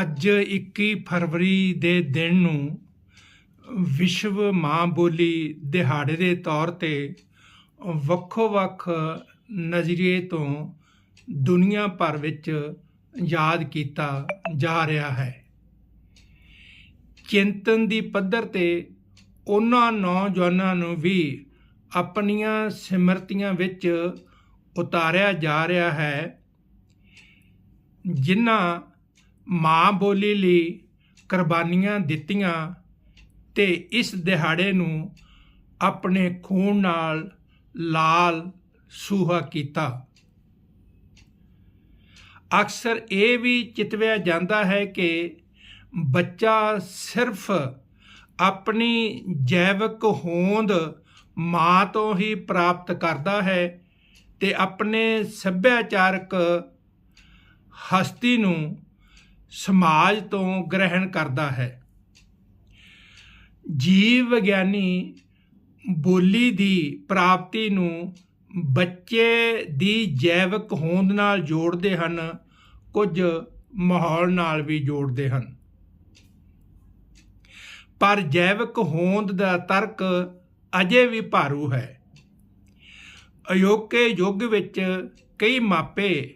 ਅੱਜ 21 ਫਰਵਰੀ ਦੇ ਦਿਨ ਨੂੰ ਵਿਸ਼ਵ ਮਾਂ ਬੋਲੀ ਦਿਹਾੜੇ ਦੇ ਤੌਰ ਤੇ ਵੱਖੋ-ਵੱਖ ਨਜ਼ਰੀਏ ਤੋਂ ਦੁਨੀਆ ਭਰ ਵਿੱਚ ਯਾਦ ਕੀਤਾ ਜਾ ਰਿਹਾ ਹੈ। ਚਿੰਤਨ ਦੀ ਪੱਧਰ ਤੇ ਉਹਨਾਂ ਨੌਜਵਾਨਾਂ ਨੂੰ ਵੀ ਆਪਣੀਆਂ ਸਿਮਰਤੀਆਂ ਵਿੱਚ ਉਤਾਰਿਆ ਜਾ ਰਿਹਾ ਹੈ, ਜਿਨ੍ਹਾਂ ਮਾਂ ਬੋਲੀ ਲਈ ਕੁਰਬਾਨੀਆਂ ਦਿੱਤੀਆਂ ਤੇ ਇਸ ਦਿਹਾੜੇ ਨੂੰ ਆਪਣੇ ਖੂਨ ਨਾਲ ਲਾਲ ਸੂਹਾ ਕੀਤਾ। ਅਕਸਰ ਇਹ ਵੀ ਚਿਤਵਿਆ ਜਾਂਦਾ ਹੈ ਕਿ ਬੱਚਾ ਸਿਰਫ ਆਪਣੀ ਜੈਵਿਕ ਹੋਂਦ ਮਾਂ ਤੋਂ ਹੀ ਪ੍ਰਾਪਤ ਕਰਦਾ ਹੈ ਤੇ ਆਪਣੇ ਸੱਭਿਆਚਾਰਕ ਹਸਤੀ ਨੂੰ ਸਮਾਜ ਤੋਂ ਗ੍ਰਹਿਣ ਕਰਦਾ ਹੈ। ਜੀਵ ਵਿਗਿਆਨੀ ਬੋਲੀ ਦੀ ਪ੍ਰਾਪਤੀ ਨੂੰ ਬੱਚੇ ਦੀ ਜੈਵਿਕ ਹੋਂਦ ਨਾਲ ਜੋੜਦੇ ਹਨ, ਕੁਝ ਮਾਹੌਲ ਨਾਲ ਵੀ ਜੋੜਦੇ ਹਨ। ਪਰ ਜੈਵਿਕ ਹੋਂਦ ਦਾ ਤਰਕ ਅਜੇ ਵੀ ਭਾਰੂ ਹੈ। ਅਯੋਕੇ ਯੁੱਗ ਵਿੱਚ ਕਈ ਮਾਪੇ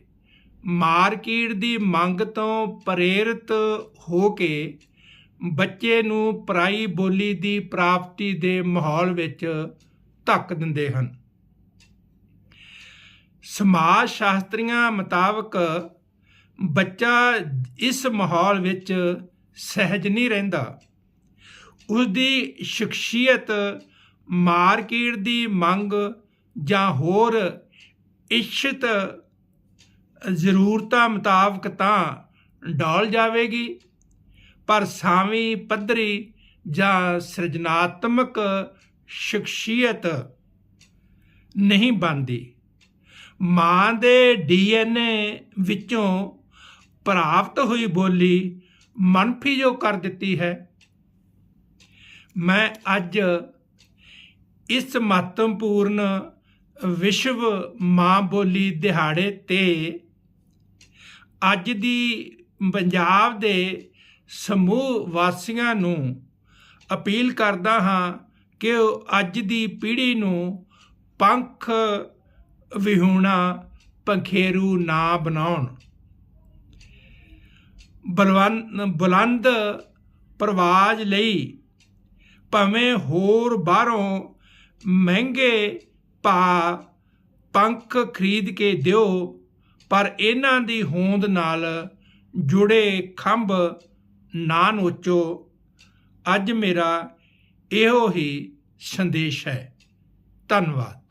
ਮਾਰਕੀਟ ਦੀ ਮੰਗ ਤੋਂ ਪ੍ਰੇਰਿਤ ਹੋ ਕੇ ਬੱਚੇ ਨੂੰ ਪਰਾਈ ਬੋਲੀ ਦੀ ਪ੍ਰਾਪਤੀ ਦੇ ਮਾਹੌਲ ਵਿੱਚ ਧੱਕ ਦਿੰਦੇ ਹਨ। ਸਮਾਜ ਸ਼ਾਸਤਰੀਆਂ ਮੁਤਾਬਕ ਬੱਚਾ ਇਸ ਮਾਹੌਲ ਵਿੱਚ ਸਹਿਜ ਨਹੀਂ ਰਹਿੰਦਾ। ਉਸ ਦੀ ਸ਼ਖਸੀਅਤ, ਮਾਰਕੀਟ ਦੀ ਮੰਗ ਜਾਂ ਹੋਰ ਇੱਛਤ ਜ਼ਰੂਰਤਾਂ ਮੁਤਾਬਕ ਤਾਂ ਡੋਲ ਜਾਵੇਗੀ, ਪਰ ਸਾਵੀਂ ਪੱਧਰੀ ਜਾਂ ਸਿਰਜਣਾਤਮਕ ਸ਼ਖਸੀਅਤ ਨਹੀਂ ਬਣਦੀ। ਮਾਂ ਦੇ ਡੀਐਨਏ ਵਿੱਚੋਂ ਪ੍ਰਾਪਤ ਹੋਈ ਬੋਲੀ ਮਨਫੀ ਜੋ ਕਰ ਦਿੱਤੀ ਹੈ। ਮੈਂ ਅੱਜ ਇਸ ਮਹੱਤਵਪੂਰਨ ਵਿਸ਼ਵ ਮਾਂ ਬੋਲੀ ਦਿਹਾੜੇ ਤੇ ਅੱਜ ਦੀ ਪੰਜਾਬ ਦੇ ਸਮੂਹ ਵਾਸੀਆਂ ਨੂੰ ਅਪੀਲ ਕਰਦਾ ਹਾਂ ਕਿ ਉਹ ਅੱਜ ਦੀ ਪੀੜ੍ਹੀ ਨੂੰ ਪੰਖ ਵਿਹੂਣਾ ਪੰਖੇਰੂ ਨਾ ਬਣਾਉਣ। ਬਲਵੰ ਬੁਲੰਦ ਪ੍ਰਵਾਜ ਲਈ ਭਾਵੇਂ ਹੋਰ ਬਾਹਰੋਂ ਮਹਿੰਗੇ ਭਾ ਪੰਖ ਖਰੀਦ ਕੇ ਦਿਓ ਪਰ ਇਹਨਾਂ ਦੀ ਹੋਂਦ ਨਾਲ ਜੁੜੇ ਖੰਭ ਨਾ ਨੋਚੋ। ਅੱਜ ਮੇਰਾ ਇਹੋ ਹੀ ਸੰਦੇਸ਼ ਹੈ। ਧੰਨਵਾਦ।